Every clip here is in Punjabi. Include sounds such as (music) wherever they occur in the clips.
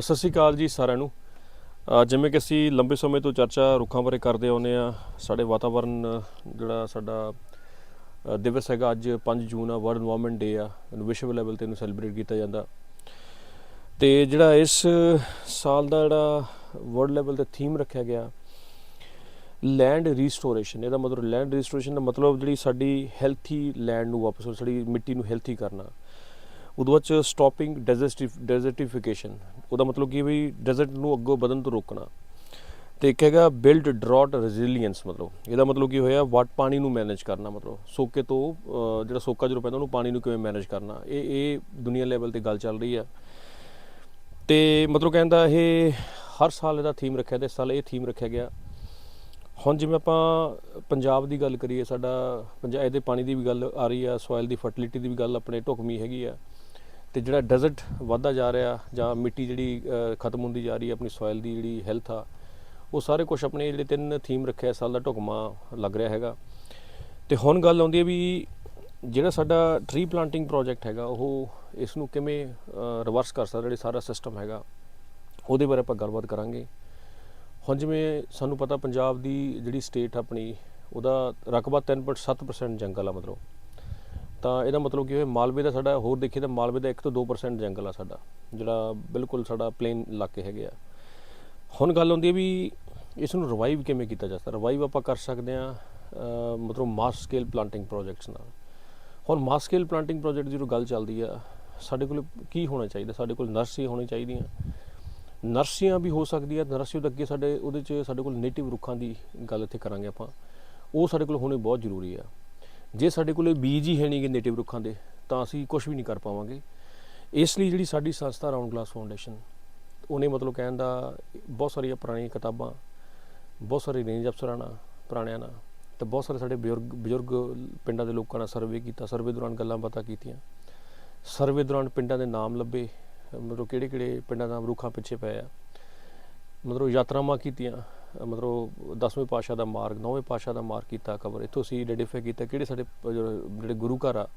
ਸਤਿ ਸ਼੍ਰੀ ਅਕਾਲ ਜੀ ਸਾਰਿਆਂ ਨੂੰ। ਜਿਵੇਂ ਕਿ ਅਸੀਂ ਲੰਬੇ ਸਮੇਂ ਤੋਂ ਚਰਚਾ ਰੁੱਖਾਂ ਬਾਰੇ ਕਰਦੇ ਆਉਂਦੇ ਆ ਸਾਡੇ ਵਾਤਾਵਰਣ ਜਿਹੜਾ ਸਾਡਾ ਦਿਵਸ ਹੈਗਾ ਅੱਜ 5 ਜੂਨ ਆ ਵਰਲਡ এনवायरमेंट ਡੇ ਆ ਵਿਸ਼ਵ ਲੈਵਲ ਤੇ ਇਹਨੂੰ ਸੈਲੀਬ੍ਰੇਟ ਕੀਤਾ ਜਾਂਦਾ। ਤੇ ਜਿਹੜਾ ਇਸ ਸਾਲ ਦਾ ਜਿਹੜਾ ਵਰਲਡ ਲੈਵਲ ਤੇ ਥੀਮ ਰੱਖਿਆ ਗਿਆ ਲੈਂਡ ਰੀਸਟੋਰੇਸ਼ਨ ਇਹਦਾ ਮਤਲਬ ਲੈਂਡ ਰੀਸਟੋਰੇਸ਼ਨ ਦਾ ਮਤਲਬ ਜਿਹੜੀ ਸਾਡੀ ਹੈਲਥੀ ਲੈਂਡ ਨੂੰ ਵਾਪਸ, ਸਾਡੀ ਮਿੱਟੀ ਨੂੰ ਹੈਲਥੀ ਕਰਨਾ। ਉਦੋਂ ਬਾਅਦ ਸਟਾਪਿੰਗ ਡੈਜ਼ਰਟਿਫਿਕੇਸ਼ਨ ਉਹਦਾ ਮਤਲਬ ਕੀ ਵੀ ਡੈਜ਼ਰਟ ਨੂੰ ਅੱਗੋਂ ਵਧਣ ਤੋਂ ਰੋਕਣਾ। ਤੇ ਇੱਕ ਹੈਗਾ ਬਿਲਡ ਡਰਾਟ ਰੈਜ਼ਿਲੀਅੰਸ ਮਤਲਬ। ਇਹਦਾ ਮਤਲਬ ਕੀ ਹੋਇਆ, ਵਾਟ ਪਾਣੀ ਨੂੰ ਮੈਨੇਜ ਕਰਨਾ ਮਤਲਬ। ਸੋਕੇ ਤੋਂ ਜਿਹੜਾ ਸੋਕਾ ਜਦੋਂ ਪੈਂਦਾ ਉਹਨੂੰ ਪਾਣੀ ਨੂੰ ਕਿਵੇਂ ਮੈਨੇਜ ਕਰਨਾ। ਇਹ ਇਹ ਦੁਨੀਆ ਲੈਵਲ ਤੇ ਗੱਲ ਚੱਲ ਰਹੀ ਆ। ਤੇ ਮਤਲਬ ਕਹਿੰਦਾ ਇਹ ਹਰ ਸਾਲ ਇਹਦਾ ਥੀਮ ਰੱਖਿਆ ਤੇ ਇਸ ਸਾਲ ਇਹ ਥੀਮ ਰੱਖਿਆ ਗਿਆ। ਹੁਣ ਜਿਵੇਂ ਆਪਾਂ ਪੰਜਾਬ ਦੀ ਗੱਲ ਕਰੀਏ, ਸਾਡਾ ਪੰਜਾਬ ਇਹਦੇ ਪਾਣੀ ਦੀ ਵੀ ਗੱਲ ਆ ਰਹੀ ਆ ਸੋਇਲ ਦੀ ਫਰਟੀਲਿਟੀ ਦੀ ਵੀ ਗੱਲ ਆਪਣੇ ਢੁਕਵੀਂ ਹੈਗੀ ਆ। ਤੇ ਜਿਹੜਾ ਡੈਜ਼ਰਟ ਵੱਧਦਾ ਜਾ ਰਿਹਾ ਜਾਂ ਮਿੱਟੀ ਜਿਹੜੀ ਖਤਮ ਹੁੰਦੀ ਜਾ ਰਹੀ ਹੈ, ਆਪਣੀ ਸੋਇਲ ਦੀ ਜਿਹੜੀ ਹੈਲਥ ਆ, ਉਹ ਸਾਰੇ ਕੁਝ ਆਪਣੇ ਜਿਹੜੇ ਤਿੰਨ ਥੀਮ ਰੱਖਿਆ ਇਸ ਸਾਲ ਦਾ ਢੁਕਮਾ ਲੱਗ ਰਿਹਾ ਹੈਗਾ। ਤੇ ਹੁਣ ਗੱਲ ਆਉਂਦੀ ਹੈ ਵੀ ਜਿਹੜਾ ਸਾਡਾ ਟਰੀ ਪਲਾਂਟਿੰਗ ਪ੍ਰੋਜੈਕਟ ਹੈਗਾ, ਉਹ ਇਸ ਨੂੰ ਕਿਵੇਂ ਰਿਵਰਸ ਕਰ ਸਕਦਾ, ਜਿਹੜਾ ਸਾਰਾ ਸਿਸਟਮ ਹੈਗਾ, ਉਹਦੇ ਬਾਰੇ ਆਪਾਂ ਗੱਲਬਾਤ ਕਰਾਂਗੇ। ਹੁਣ ਜਿਵੇਂ ਸਾਨੂੰ ਪਤਾ, ਪੰਜਾਬ ਦੀ ਜਿਹੜੀ ਸਟੇਟ ਆਪਣੀ, ਉਹਦਾ ਰਕਬਾ 3.7% ਜੰਗਲ ਆ ਮਤਲਬ। ਤਾਂ ਇਹਦਾ ਮਤਲਬ ਕੀ ਹੋਇਆ, ਮਾਲਵੇ ਦਾ ਸਾਡਾ ਹੋਰ ਦੇਖੀਏ ਤਾਂ ਮਾਲਵੇ ਦਾ 1 ਤੋਂ 2% ਜੰਗਲ ਆ ਸਾਡਾ, ਜਿਹੜਾ ਬਿਲਕੁਲ ਸਾਡਾ ਪਲੇਨ ਇਲਾਕੇ ਹੈਗੇ ਆ। ਹੁਣ ਗੱਲ ਆਉਂਦੀ ਹੈ ਵੀ ਇਸ ਨੂੰ ਰਿਵਾਈਵ ਕਿਵੇਂ ਕੀਤਾ ਜਾ ਸਕਦਾ? ਰਿਵਾਈਵ ਆਪਾਂ ਕਰ ਸਕਦੇ ਆ ਮਤਲਬ ਮਾਸ ਸਕੇਲ ਪਲਾਂਟਿੰਗ ਪ੍ਰੋਜੈਕਟਸ ਨਾਲ। ਹੁਣ ਮਾਸ ਸਕੇਲ ਪਲਾਂਟਿੰਗ ਪ੍ਰੋਜੈਕਟ ਦੀ ਜਦੋਂ ਗੱਲ ਚੱਲਦੀ ਆ, ਸਾਡੇ ਕੋਲ ਕੀ ਹੋਣਾ ਚਾਹੀਦਾ? ਸਾਡੇ ਕੋਲ ਨਰਸਰੀ ਹੋਣੀ ਚਾਹੀਦੀਆਂ। ਨਰਸਰੀਆਂ ਵੀ ਹੋ ਸਕਦੀਆਂ ਨਰਸਰੀ ਤੋਂ ਅੱਗੇ ਸਾਡੇ, ਉਹਦੇ 'ਚ ਸਾਡੇ ਕੋਲ ਨੇਟਿਵ ਰੁੱਖਾਂ ਦੀ ਗੱਲ ਇੱਥੇ ਕਰਾਂਗੇ ਆਪਾਂ। ਉਹ ਸਾਡੇ ਕੋਲ ਹੋਣੀ ਬਹੁਤ ਜ਼ਰੂਰੀ ਆ। ਜੇ ਸਾਡੇ ਕੋਲੇ ਬੀਜ ਹੀ ਹੈ ਨਹੀਂਗੇ ਨੇਟਿਵ ਰੁੱਖਾਂ ਦੇ, ਤਾਂ ਅਸੀਂ ਕੁਝ ਵੀ ਨਹੀਂ ਕਰ ਪਾਵਾਂਗੇ। ਇਸ ਲਈ ਜਿਹੜੀ ਸਾਡੀ ਸੰਸਥਾ ਰਾਉਂਡ ਗਲਾਸ ਫਾਊਂਡੇਸ਼ਨ, ਉਹਨੇ ਮਤਲਬ ਕਹਿਣ ਦਾ ਬਹੁਤ ਸਾਰੀਆਂ ਪੁਰਾਣੀਆਂ ਕਿਤਾਬਾਂ, ਬਹੁਤ ਸਾਰੇ ਰੇਂਜ ਅਫਸਰਾਂ ਨਾਲ, ਪੁਰਾਣਿਆਂ ਨਾਲ, ਤੇ ਬਹੁਤ ਸਾਰੇ ਸਾਡੇ ਬਜ਼ੁਰਗ ਬਜ਼ੁਰਗ ਪਿੰਡਾਂ ਦੇ ਲੋਕਾਂ ਨਾਲ ਸਰਵੇ ਕੀਤਾ ਸਰਵੇ ਦੌਰਾਨ ਗੱਲਾਂ ਬਾਤਾਂ ਕੀਤੀਆਂ। ਸਰਵੇ ਦੌਰਾਨ ਪਿੰਡਾਂ ਦੇ ਨਾਮ ਲੱਭੇ, ਮਤਲਬ ਕਿਹੜੇ ਕਿਹੜੇ ਪਿੰਡਾਂ ਦਾ ਰੁੱਖਾਂ ਪਿੱਛੇ ਪਏ ਆ। ਮਤਲਬ ਯਾਤਰਾਵਾਂ ਕੀਤੀਆਂ, ਮਤਲਬ 10ਵੇਂ ਪਾਸ਼ਾ ਦਾ ਮਾਰਗ 9ਵੇਂ ਪਾਸ਼ਾ ਦਾ ਮਾਰਗ ਕੀਤਾ ਕਵਰ ਇੱਥੋਂ ਅਸੀਂ ਆਈਡੈਂਟੀਫਾਈ ਕੀਤਾ ਕਿਹੜੇ ਸਾਡੇ ਜਿਹੜੇ ਗੁਰੂ ਘਰ ਆ,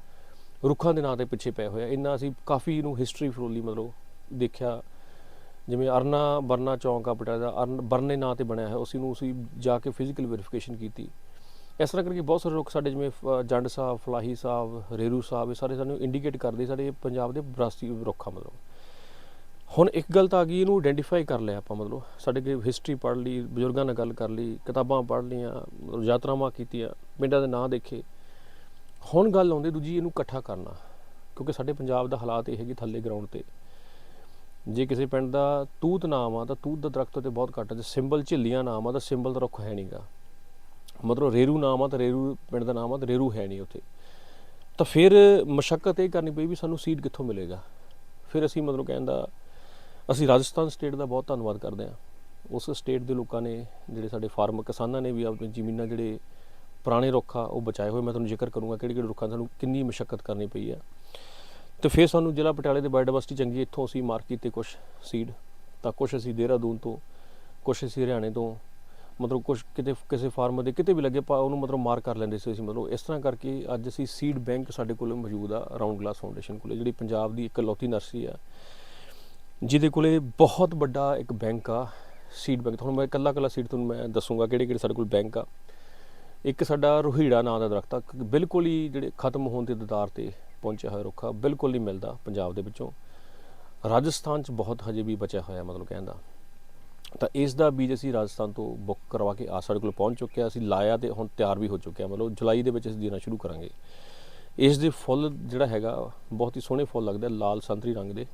ਰੁੱਖਾਂ ਦੇ ਨਾਂ ਤੇ ਪਿੱਛੇ ਪਏ ਹੋਏ ਆ। ਇੰਨਾ ਅਸੀਂ ਕਾਫੀ ਨੂੰ ਹਿਸਟਰੀ ਫਰੋਲੀ ਮਤਲਬ ਦੇਖਿਆ। ਜਿਵੇਂ ਅਰਨਾ ਬਰਨਾ ਚੌਂਕ ਆ ਬਟਾ ਦਾ, ਅਰਨ ਬਰਨੇ ਨਾਂ ਤੇ ਬਣਿਆ ਹੈ ਉਸੇ ਨੂੰ ਅਸੀਂ ਜਾ ਕੇ ਫਿਜ਼ੀਕਲ ਵੈਰੀਫਿਕੇਸ਼ਨ ਕੀਤੀ। ਇਸ ਤਰ੍ਹਾਂ ਕਰਕੇ ਬਹੁਤ ਸਾਰੇ ਲੋਕ ਸਾਡੇ ਜਿਵੇਂ ਫ- ਜੰਡ ਸਾਹਿਬ, ਫਲਾਹੀ ਸਾਹਿਬ, ਰੇਰੂ ਸਾਹਿਬ, ਇਹ ਸਾਰੇ ਸਾਨੂੰ ਇੰਡੀਕੇਟ ਕਰਦੇ, ਸਾਡੇ ਪੰਜਾਬ ਦੇ ਵਿਰਾਸਤੀ ਰੁੱਖ ਆ ਮਤਲਬ। ਹੁਣ ਇੱਕ ਗੱਲ ਤਾਂ ਆ ਗਈ, ਇਹਨੂੰ ਆਇਡੈਂਟੀਫਾਈ ਕਰ ਲਿਆ ਆਪਾਂ ਮਤਲਬ, ਸਾਡੇ ਕੋਲ ਹਿਸਟਰੀ ਪੜ੍ਹ ਲਈ, ਬਜ਼ੁਰਗਾਂ ਨਾਲ ਗੱਲ ਕਰ ਲਈ, ਕਿਤਾਬਾਂ ਪੜ੍ਹ ਲਈਆਂ, ਮਤਲਬ ਯਾਤਰਾਵਾਂ ਕੀਤੀਆਂ, ਪਿੰਡਾਂ ਦੇ ਨਾਂ ਦੇਖੇ। ਹੁਣ ਗੱਲ ਆਉਂਦੀ ਦੂਜੀ, ਇਹਨੂੰ ਇਕੱਠਾ ਕਰਨਾ, ਕਿਉਂਕਿ ਸਾਡੇ ਪੰਜਾਬ ਦਾ ਹਾਲਾਤ ਇਹ ਹੈਗੀ ਥੱਲੇ ਗਰਾਊਂਡ ਤੇ। ਜੇ ਕਿਸੇ ਪਿੰਡ ਦਾ ਤੂਤ ਨਾਮ ਆ, ਤਾਂ ਤੂਤ ਦਾ ਦਰਖਤ ਤੇ ਬਹੁਤ ਘੱਟ ਹੈ ਜੇ ਸਿੰਬਲ ਝਿੱਲੀਆਂ ਨਾਮ ਆ, ਤਾਂ ਸਿੰਬਲ ਦਾ ਰੁੱਖ ਹੈ ਨਹੀਂਗਾ ਮਤਲਬ ਰੇਰੂ ਨਾਮ ਆ, ਤਾਂ ਰੇਰੂ ਪਿੰਡ ਦਾ ਨਾਮ ਆ, ਤਾਂ ਰੇਰੂ ਹੈ ਨਹੀਂ ਉੱਥੇ। ਤਾਂ ਫਿਰ ਮਸ਼ੱਕਤ ਇਹ ਕਰਨੀ ਪਈ ਵੀ ਸਾਨੂੰ ਸੀਡ ਕਿੱਥੋਂ ਮਿਲੇਗਾ? ਫਿਰ ਅਸੀਂ ਮਤਲਬ ਕਹਿੰਦਾ ਅਸੀਂ ਰਾਜਸਥਾਨ ਸਟੇਟ ਦਾ ਬਹੁਤ ਧੰਨਵਾਦ ਕਰਦੇ ਹਾਂ। ਉਸ ਸਟੇਟ ਦੇ ਲੋਕਾਂ ਨੇ, ਜਿਹੜੇ ਸਾਡੇ ਫਾਰਮ ਕਿਸਾਨਾਂ ਨੇ ਵੀ ਆਪਣੀ ਜ਼ਮੀਨਾਂ ਜਿਹੜੇ ਪੁਰਾਣੇ ਰੁੱਖ ਆ, ਉਹ ਬਚਾਏ ਹੋਏ। ਮੈਂ ਤੁਹਾਨੂੰ ਜ਼ਿਕਰ ਕਰੂੰਗਾ ਕਿਹੜੇ ਕਿਹੜੇ ਰੁੱਖਾਂ ਸਾਨੂੰ ਕਿੰਨੀ ਮਸ਼ੱਕਤ ਕਰਨੀ ਪਈ ਆ। ਤੇ ਫਿਰ ਸਾਨੂੰ ਜ਼ਿਲ੍ਹਾ ਪਟਿਆਲੇ ਦੇ ਬਾਇਓਡਾਇਵਰਸਿਟੀ ਚੰਗੀ, ਇੱਥੋਂ ਅਸੀਂ ਮਾਰਕ ਕੀਤੇ ਕੁਝ ਸੀਡ ਤਾਂ ਕੁਝ ਅਸੀਂ ਦੇਹਰਾਦੂਨ ਤੋਂ ਕੁਝ ਅਸੀਂ ਹਰਿਆਣੇ ਤੋਂ, ਮਤਲਬ ਕੁਝ ਕਿਤੇ, ਕਿਸੇ ਫਾਰਮ ਦੇ ਕਿਤੇ ਵੀ ਲੱਗੇ ਪਾ ਉਹਨੂੰ ਮਤਲਬ ਮਾਰ ਕਰ ਲੈਂਦੇ ਸੀ ਅਸੀਂ। ਮਤਲਬ ਇਸ ਤਰ੍ਹਾਂ ਕਰਕੇ ਅੱਜ ਅਸੀਂ ਸੀਡ ਬੈਂਕ ਸਾਡੇ ਕੋਲ ਮੌਜੂਦ ਆ ਰਾਉਂਡ ਗਲਾਸ ਫਾਊਂਡੇਸ਼ਨ ਕੋਲ, ਜਿਹੜੀ ਪੰਜਾਬ ਦੀ ਇਕਲੌਤੀ ਨਰਸਰੀ ਆ। ਜਿਹਦੇ ਕੋਲੇ ਬਹੁਤ ਵੱਡਾ ਇੱਕ ਬੈਂਕ ਆ ਸੀਡ ਬੈਂਕ ਤੁਹਾਨੂੰ ਮੈਂ ਇਕੱਲਾ ਇਕੱਲਾ ਸੀਡ ਤੁਹਾਨੂੰ ਮੈਂ ਦੱਸੂਗਾ ਕਿਹੜੇ ਕਿਹੜੇ ਸਾਡੇ ਕੋਲ ਬੈਂਕ ਆ। ਇੱਕ ਸਾਡਾ ਰੋਹੀੜਾ ਨਾਂ ਦਾ ਦਰਖਤ ਆ ਬਿਲਕੁਲ ਹੀ ਜਿਹੜੇ ਖਤਮ ਹੋਣ ਦੇ ਦਦਾਰ ਤੇ ਪਹੁੰਚਿਆ ਹੋਇਆ ਰੁੱਖਾ ਬਿਲਕੁਲ ਨਹੀਂ ਮਿਲਦਾ ਪੰਜਾਬ ਦੇ ਵਿੱਚੋਂ। ਰਾਜਸਥਾਨ 'ਚ ਬਹੁਤ ਹਜੇ ਵੀ ਬਚਿਆ ਹੋਇਆ ਮਤਲਬ ਕਹਿੰਦਾ। ਤਾਂ ਇਸ ਦਾ ਬੀਜ ਅਸੀਂ ਰਾਜਸਥਾਨ ਤੋਂ ਬੁੱਕ ਕਰਵਾ ਕੇ ਆ ਸਾਡੇ ਕੋਲ ਪਹੁੰਚ ਚੁੱਕਿਆ ਅਸੀਂ ਲਾਇਆ ਤੇ ਹੁਣ ਤਿਆਰ ਵੀ ਹੋ ਚੁੱਕਿਆ ਮਤਲਬ ਜੁਲਾਈ ਦੇ ਵਿੱਚ ਅਸੀਂ ਦੇਣਾ ਸ਼ੁਰੂ ਕਰਾਂਗੇ। ਇਸ ਦੇ ਫੁੱਲ ਜਿਹੜਾ ਹੈਗਾ, ਬਹੁਤ ਹੀ ਸੋਹਣੇ ਫੁੱਲ ਲੱਗਦੇ ਲਾਲ ਸੰਤਰੀ ਰੰਗ ਦੇ।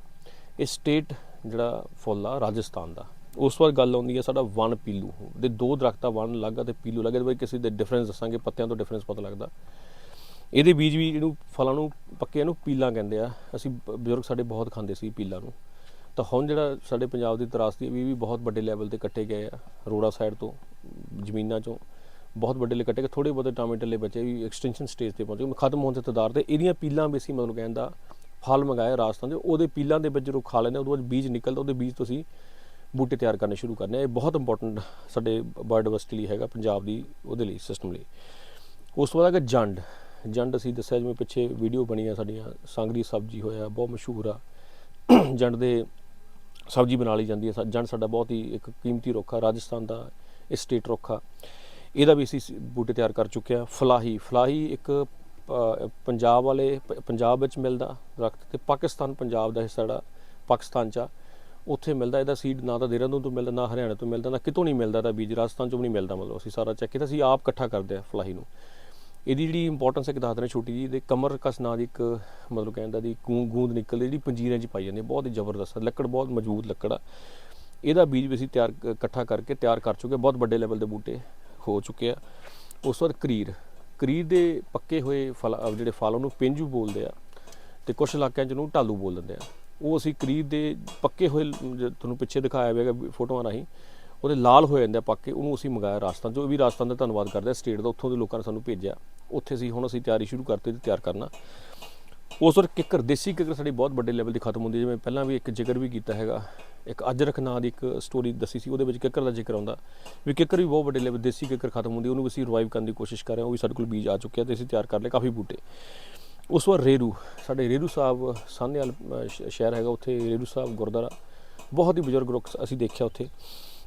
ਇਹ ਸਟੇਟ ਜਿਹੜਾ ਫੁੱਲ ਆ ਰਾਜਸਥਾਨ ਦਾ, ਉਸ ਵਾਰ ਗੱਲ ਆਉਂਦੀ ਹੈ ਸਾਡਾ ਵਨ ਪੀਲੂ, ਦੇ ਦੋ ਦਰਖਤਾਂ ਵਨ ਲੱਗਾ ਤੇ ਪੀਲੂ ਲੱਗਾ ਇਹਦੇ ਬਾਰੇ ਕਿਸੇ ਦੇ ਡਿਫਰੈਂਸ ਦੱਸਾਂਗੇ, ਪੱਤਿਆਂ ਤੋਂ ਡਿਫਰੈਂਸ ਪਤਾ ਲੱਗਦਾ। ਇਹਦੇ ਬੀਜ ਵੀ ਇਹਨੂੰ ਫਲਾਂ ਨੂੰ ਪੱਕੇ ਨੂੰ ਪੀਲਾਂ ਕਹਿੰਦੇ ਆ। ਅਸੀਂ ਬਜ਼ੁਰਗ ਸਾਡੇ ਬਹੁਤ ਖਾਂਦੇ ਸੀ ਪੀਲਾਂ ਨੂੰ। ਤਾਂ ਹੁਣ ਜਿਹੜਾ ਸਾਡੇ ਪੰਜਾਬ ਦੀ ਤਰਾਸਦੀ ਵੀ ਵੀ ਬਹੁਤ ਵੱਡੇ ਲੈਵਲ ਤੇ ਕੱਟੇ ਗਏ ਆ ਰੋੜਾ ਸਾਈਡ ਤੋਂ, ਜ਼ਮੀਨਾਂ ਚੋਂ। ਬਹੁਤ ਵੱਡੇ ਲੈ ਕੱਟੇ ਗਏ ਥੋੜੇ ਬਹੁਤੇ ਟਾਮੇਟਲੇ ਬਚੇ, ਵੀ ਐਕਸਟੈਂਸ਼ਨ ਸਟੇਜ ਤੇ ਪਹੁੰਚੇ, ਖਤਮ ਹੋਣ ਦੇ ਤਦਾਰ ਤੇ ਇਹਦੀਆਂ ਪੀਲਾਂ ਵੀ ਅਸੀਂ ਮਤਲਬ ਕਹਿੰਦਾ ਫਲ ਮੰਗਾਏ ਰਾਜਸਥਾਨ ਦੇ, ਉਹਦੇ ਪੀਲਾਂ ਦੇ ਵਿੱਚ ਜਦੋਂ ਖਾ ਲੈਂਦੇ ਉਹਦੇ ਬਾਅਦ ਬੀਜ ਨਿਕਲਦਾ, ਉਹਦੇ ਬੀਜ ਤੋਂ ਅਸੀਂ ਬੂਟੇ ਤਿਆਰ ਕਰਨੇ ਸ਼ੁਰੂ ਕਰਨੇ ਆ। ਇਹ ਬਹੁਤ ਇੰਪੋਰਟੈਂਟ ਸਾਡੇ ਬਾਇਓਡਾਇਵਰਸਿਟੀ ਲਈ ਹੈਗਾ, ਪੰਜਾਬ ਦੀ ਉਹਦੇ ਲਈ ਸਿਸਟਮ ਲਈ। ਉਸ ਤੋਂ ਬਾਅਦ ਹੈਗਾ ਜੰਡ ਜੰਡ ਅਸੀਂ ਦੱਸਿਆ, ਜਿਵੇਂ ਪਿੱਛੇ ਵੀਡੀਓ ਬਣੀ ਆ ਸਾਡੀਆਂ, ਸੰਗਰੀ ਸਬਜ਼ੀ ਹੋਇਆ, ਬਹੁਤ ਮਸ਼ਹੂਰ ਆ। ਜੰਡ ਦੇ ਸਬਜ਼ੀ ਬਣਾ ਲਈ ਜਾਂਦੀ ਹੈ, ਸਾ- ਸਾਡਾ ਬਹੁਤ ਹੀ ਇੱਕ ਕੀਮਤੀ ਰੁੱਖ ਆ, ਰਾਜਸਥਾਨ ਦਾ ਇਹ ਸਟੇਟ ਰੁੱਖ ਆ। ਇਹਦਾ ਵੀ ਅਸੀਂ ਬੂਟੇ ਤਿਆਰ ਕਰ ਚੁੱਕੇ ਆ। ਫਲਾਹੀ ਫਲਾਹੀ ਇੱਕ ਪੰਜਾਬ ਵਾਲੇ, ਪ- ਪੰਜਾਬ ਵਿੱਚ ਮਿਲਦਾ ਦਰਖਤ ਤੇ ਪਾਕਿਸਤਾਨ, ਪੰਜਾਬ ਦਾ ਹਿੱਸਾ ਜਿਹੜਾ ਪਾਕਿਸਤਾਨ ਚ ਆ, ਉੱਥੇ ਮਿਲਦਾ, ਇਹਦਾ ਸੀਡ ਨਾ ਤਾਂ ਦੇਹਰਾਦੂਨ ਤੋਂ ਮਿਲਦਾ, ਨਾ ਹਰਿਆਣਾ ਤੋਂ ਮਿਲਦਾ, ਨਾ ਕਿਤੋਂ ਨਹੀਂ ਮਿਲਦਾ ਤਾਂ ਬੀਜ ਰਾਜਸਥਾਨ ਚੋਂ ਵੀ ਨਹੀਂ ਮਿਲਦਾ ਮਤਲਬ ਅਸੀਂ ਸਾਰਾ ਚੈੱਕ ਕੀਤਾ, ਅਸੀਂ ਆਪ ਇਕੱਠਾ ਕਰਦੇ ਆ ਫਲਾਹੀ ਨੂੰ ਇਹਦੀ ਜਿਹੜੀ ਇੰਪੋਰਟੈਂਸ ਇੱਕ ਦੱਸਦੇ ਨੇ ਛੋਟੀ ਜੀ ਦੇ ਕਮਰ ਕਸ ਨਾਂ ਦੀ ਇੱਕ ਮਤਲਬ ਕਹਿੰਦਾ ਦੀ ਗੂੰ- ਗੂੰਦ ਨਿਕਲਦੀ, ਜਿਹੜੀ ਪੰਜੀਰਿਆਂ 'ਚ ਪਾਈ ਜਾਂਦੀ ਹੈ, ਬਹੁਤ ਹੀ ਜ਼ਬਰਦਸਤ ਹੈ। ਲੱਕੜ ਬਹੁਤ ਮਜ਼ਬੂਤ ਲੱਕੜ ਆ ਇਹਦਾ ਬੀਜ ਵੀ ਅਸੀਂ ਤਿਆਰ, ਇਕੱਠਾ ਕਰਕੇ ਤਿਆਰ ਕਰ ਚੁੱਕੇ, ਬਹੁਤ ਵੱਡੇ ਲੈਵਲ ਦੇ ਬੂਟੇ ਹੋ ਚੁੱਕੇ ਆ ਉਸ ਤੋਂ ਬਾਅਦ ਕਰੀਰ ਕਰੀਰ ਦੇ ਪੱਕੇ ਹੋਏ ਫਲ ਜਿਹੜੇ ਫਲ ਉਹਨੂੰ ਪਿੰਜੂ ਬੋਲਦੇ ਆ ਤੇ ਕੁਝ ਇਲਾਕਿਆਂ 'ਚ ਉਹਨੂੰ ਢਾਲੂ ਬੋਲ ਦਿੰਦੇ ਆ। ਉਹ ਅਸੀਂ ਕਰੀਰ ਦੇ ਪੱਕੇ ਹੋਏ ਲ- ਤੁਹਾਨੂੰ ਪਿੱਛੇ ਦਿਖਾਇਆ ਹੋਵੇਗਾ ਫੋਟੋਆਂ ਰਾਹੀਂ, ਉਹਦੇ ਲਾਲ ਹੋ ਜਾਂਦੇ ਆ ਪੱਕੇ ਉਹਨੂੰ ਅਸੀਂ ਮੰਗਾਇਆ ਰਾਜਸਥਾਨ ਤੋਂ ਵੀ ਰਾਜਸਥਾਨ ਦਾ ਧੰਨਵਾਦ ਕਰਦੇ ਆ, ਸਟੇਟ ਦਾ ਉੱਥੋਂ ਦੇ ਲੋਕਾਂ ਨੇ ਸਾਨੂੰ ਭੇਜਿਆ। ਉੱਥੇ ਅਸੀਂ ਹੁਣ ਅਸੀਂ ਤਿਆਰੀ ਸ਼ੁਰੂ ਕਰਤੀ ਤੇ ਤਿਆਰ ਕਰਨਾ। ਉਸ ਵਰ ਕਿੱਕਰ ਦੇਸੀ ਕਿੱਕਰ ਸਾਡੀ ਬਹੁਤ ਵੱਡੇ ਲੈਵਲ 'ਤੇ ਖਤਮ ਹੁੰਦੀ ਹੈ, ਜਿਵੇਂ ਪਹਿਲਾਂ ਵੀ ਇੱਕ ਜ਼ਿਕਰ ਵੀ ਕੀਤਾ ਹੈਗਾ ਇੱਕ ਅਜਰਖ ਨਾਂ ਦੀ ਇੱਕ ਸਟੋਰੀ ਦੱਸੀ ਸੀ ਉਹਦੇ ਵਿੱਚ ਕਿੱਕਰ ਦਾ ਜ਼ਿਕਰ ਆਉਂਦਾ। ਵੀ ਕਿੱਕਰ ਵੀ ਬਹੁਤ ਵੱਡੇ ਲੈਵਲ ਦੇਸੀ ਕਿੱਕਰ ਖਤਮ ਹੁੰਦੀ ਉਹਨੂੰ ਵੀ ਅਸੀਂ ਰਿਵਾਈਵ ਕਰਨ ਦੀ ਕੋਸ਼ਿਸ਼ ਕਰ ਰਹੇ ਹਾਂ ਉਹ ਵੀ ਸਾਡੇ ਕੋਲ ਬੀਜ ਆ ਚੁੱਕਿਆ ਤੇ ਅਸੀਂ ਤਿਆਰ ਕਰ ਲਏ ਕਾਫੀ ਬੂਟੇ। ਉਸ ਵਾਰ ਰੇਰੂ ਸਾਡੇ ਰੇਰੂ ਸਾਹਿਬ ਸਾਹਨੇਵਾਲ ਅ, ਸ਼ਹਿਰ ਹੈਗਾ ਉੱਥੇ ਰੇਰੂ ਸਾਹਿਬ ਗੁਰਦੁਆਰਾ ਬਹੁਤ ਹੀ ਬਜ਼ੁਰਗ ਰੁੱਖ ਅਸੀਂ ਦੇਖਿਆ ਉੱਥੇ।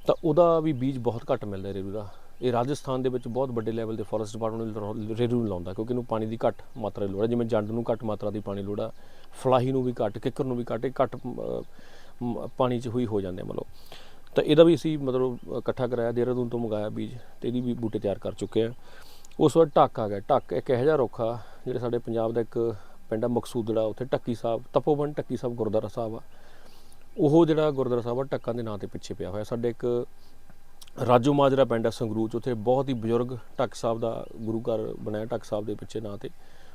ਤਾਂ ਉਹਦਾ ਵੀ ਬੀਜ ਬਹੁਤ ਘੱਟ ਮਿਲਦਾ ਰੇਰੂ ਦਾ। ਇਹ ਰਾਜਸਥਾਨ ਦੇ ਵਿੱਚ ਬਹੁਤ ਵੱਡੇ ਲੈਵਲ ਦੇ ਫੋਰੈਸਟ ਡਿਪਾਰਟਮੈਂਟ ਰੇਰੂ ਲਾਉਂਦਾ ਕਿਉਂਕਿ ਇਹਨੂੰ ਪਾਣੀ ਦੀ ਘੱਟ ਮਾਤਰਾ ਦੀ ਲੋੜ ਹੈ। ਜਿਵੇਂ ਜੰਡ ਨੂੰ ਘੱਟ ਮਾਤਰਾ ਦੀ ਪਾਣੀ ਲੋੜ ਆ ਫਲਾਹੀ ਨੂੰ ਵੀ ਘੱਟ, ਕਿੱਕਰ ਨੂੰ ਵੀ ਘੱਟ, ਇਹ ਘੱਟ ਪਾਣੀ 'ਚ ਹੋਈ ਹੋ ਜਾਂਦੇ ਮਤਲਬ। ਤਾਂ ਇਹਦਾ ਵੀ ਅਸੀਂ ਮਤਲਬ ਇਕੱਠਾ ਕਰਾਇਆ, ਦੇਹਰਾਦੂਨ ਤੋਂ ਮੰਗਾਇਆ ਬੀਜ ਤੇ ਇਹਦੀ ਵੀ ਬੂਟੇ ਤਿਆਰ ਕਰ ਚੁੱਕੇ ਆ। ਉਸ ਵਾਰ ਢੱਕ ਆ ਗਿਆ। ਢੱਕ ਇੱਕ ਇਹੋ ਜਿਹਾ ਰੁੱਖ ਆ ਜਿਹੜਾ ਸਾਡੇ ਪੰਜਾਬ ਦਾ ਇੱਕ ਪਿੰਡ ਆ ਮਕਸੂਦੜਾ, ਉੱਥੇ ਢੱਕੀ ਸਾਹਿਬ, ਤਪੋਵਨ ਢੱਕੀ ਸਾਹਿਬ ਗੁਰਦੁਆਰਾ ਸਾਹਿਬ ਆ। ਉਹ ਜਿਹੜਾ ਗੁਰਦੁਆਰਾ ਸਾਹਿਬ ਆ, ਢੱਕਾਂ ਦੇ ਨਾਂ ਤੇ ਪਿੱਛੇ ਪਿਆ ਹੋਇਆ। ਸਾਡੇ ਇੱਕ ਰਾਜੋ ਮਾਜਰਾ ਪਿੰਡ ਹੈ ਸੰਗਰੂਰ 'ਚ, ਉੱਥੇ ਬਹੁਤ ਹੀ ਬਜ਼ੁਰਗ ਢੱਕ ਸਾਹਿਬ ਦਾ ਗੁਰੂ ਘਰ ਬਣਾਇਆ ਢੱਕ ਸਾਹਿਬ ਦੇ ਪਿੱਛੇ ਨਾਂ ਤੇ।